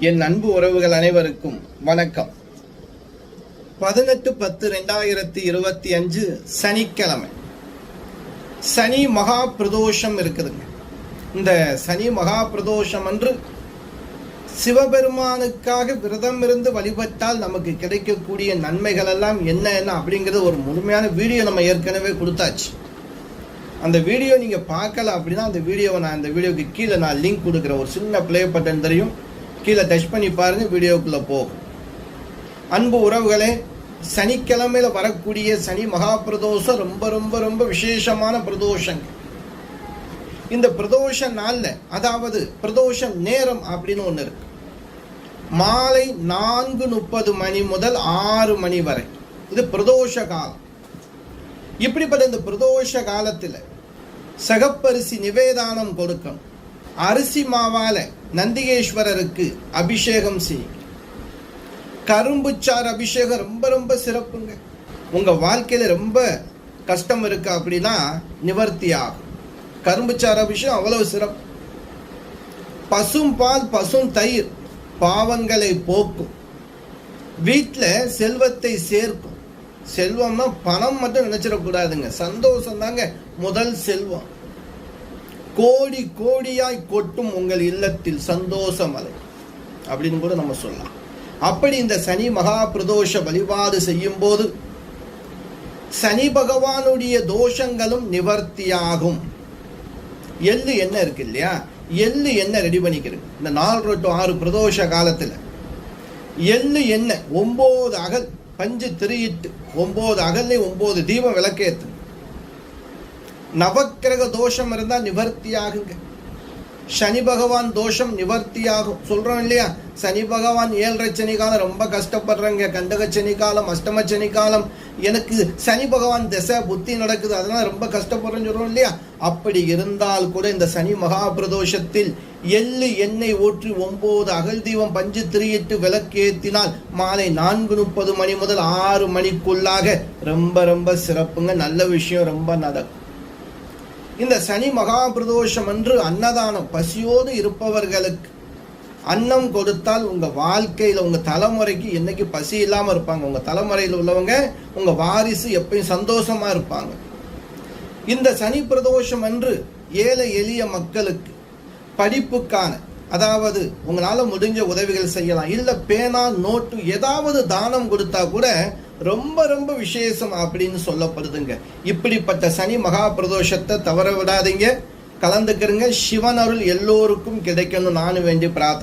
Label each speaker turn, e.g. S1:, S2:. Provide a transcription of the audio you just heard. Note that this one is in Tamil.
S1: என் அன்பு உறவுகள் அனைவருக்கும் வணக்கம். பதினெட்டு பத்து ரெண்டாயிரத்தி இருபத்தி அஞ்சு சனிக்கிழமை. சனி மகா பிரதோஷம் இருக்குதுங்க. இந்த சனி மகா பிரதோஷம் அன்று சிவபெருமானுக்காக விரதம் இருந்து வழிபட்டால் நமக்கு கிடைக்கக்கூடிய நன்மைகள் எல்லாம் என்ன என்ன அப்படிங்கிறது ஒரு முழுமையான வீடியோ நம்ம ஏற்கனவே கொடுத்தாச்சு. அந்த வீடியோ நீங்கள் பார்க்கல அப்படின்னா அந்த வீடியோவை நான் அந்த வீடியோக்கு கீழே நான் லிங்க் கொடுக்குறேன் ஒரு சின்ன ப்ளே பட்டன் தெரியும். கீழே டச் பண்ணி பாருங்க வீடியோக்குள்ளே போகும். அன்பு உறவுகளே சனிக்கிழமையில வரக்கூடிய சனி மகா பிரதோஷம் ரொம்ப ரொம்ப ரொம்ப விசேஷமான பிரதோஷங்க. இந்த பிரதோஷ நாளில் அதாவது பிரதோஷம் நேரம் அப்படின்னு ஒன்று இருக்கு. மாலை நான்கு முப்பது மணி முதல் ஆறு மணி வரை. இது பிரதோஷ காலம். இப்படிப்பட்ட இந்த பிரதோஷ காலத்தில் சகப்பரிசி நிவேதானம் கொடுக்கணும். அரிசி மாவால் நந்திகேஸ்வரருக்கு அபிஷேகம் செய்யும் கரும்புச்சாறு அபிஷேகம் ரொம்ப ரொம்ப சிறப்புங்க. உங்கள் வாழ்க்கையில் ரொம்ப கஷ்டம் இருக்கு அப்படின்னா நிவர்த்தி ஆகும். கரும்புச்சார் அபிஷேகம் அவ்வளவு சிறப்பு. பசும் பால் பசும் தயிர் பாவங்களை போக்கும். வீட்டில் செல்வத்தை சேர்க்கும். செல்வம்னா பணம் மட்டும் நினைச்சிடக்கூடாதுங்க. சந்தோஷம் தாங்க முதல் செல்வம். கோடி கோடியாய் கொட்டும் உங்கள் இல்லத்தில் சந்தோஷம் அலை அப்படின்னு கூட நம்ம சொல்லலாம். அப்படி இந்த சனி மகா பிரதோஷ வழிபாடு செய்யும் போது சனி பகவானுடைய தோஷங்களும் நிவர்த்தியாகும். எள்ளு என்ன இருக்கு இல்லையா? எள்ளு என்ன ரெடி பண்ணிக்கிறது இந்த நாலு டு ஆறு பிரதோஷ காலத்தில். எள்ளு என்ன ஒம்பது அகல் பஞ்சு திரியிட்டு ஒம்பது அகல்ல ஒம்பது தீபம் விளக்கேத்து நவக்கிரக தோஷம் இருந்தால் நிவர்த்தி ஆகுங்க சனி பகவான் தோஷம் நிவர்த்தி ஆகும் சொல்கிறோம் இல்லையா? சனி பகவான் ஏழரை சனி காலம் ரொம்ப கஷ்டப்படுறேங்க. கண்டக சனி காலம் அஷ்டம சனி காலம். எனக்கு சனி பகவான் திசை புத்தி நடக்குது. அதெல்லாம் ரொம்ப கஷ்டப்படுறேன்னு சொல்கிறோம் இல்லையா? அப்படி இருந்தால் கூட இந்த சனி மகா பிரதோஷத்தில் எள்ளு எண்ணெய் ஊற்றி ஒம்பது அகல் தீபம் பஞ்சு திரியிட்டு விளக்கேத்தினால் மாலை நான்கு முப்பது மணி முதல் ஆறு மணிக்குள்ளாக ரொம்ப ரொம்ப சிறப்புங்க. நல்ல விஷயம் ரொம்ப நடக்கும் இந்த சனி மகா பிரதோஷம் அன்று அன்னதானம் பசியோடு இருப்பவர்களுக்கு அன்னம் கொடுத்தால் உங்க வாழ்க்கையில உங்க தலைமுறைக்கு என்னைக்கு பசி இல்லாம இருப்பாங்க? உங்க தலைமுறையில் உள்ளவங்க உங்க வாரிசு எப்பயும் சந்தோஷமா இருப்பாங்க. இந்த சனி பிரதோஷம் அன்று ஏழை எளிய மக்களுக்கு படிப்புக்கான அதாவது உங்களால் முடிஞ்ச உதவிகள் செய்யலாம். இல்லை பேனா நோட்டு ஏதாவது தானம் கொடுத்தா கூட ரொம்ப ரொம்ப விசேஷம் அப்படின்னு சொல்லப்படுதுங்க. இப்படிப்பட்ட சனி மகா பிரதோஷத்தை தவற விடாதீங்க. கலந்துக்கிறங்க. சிவன் அருள் எல்லோருக்கும் கிடைக்கணும். நானும் வேண்டி பிரார்த்தனை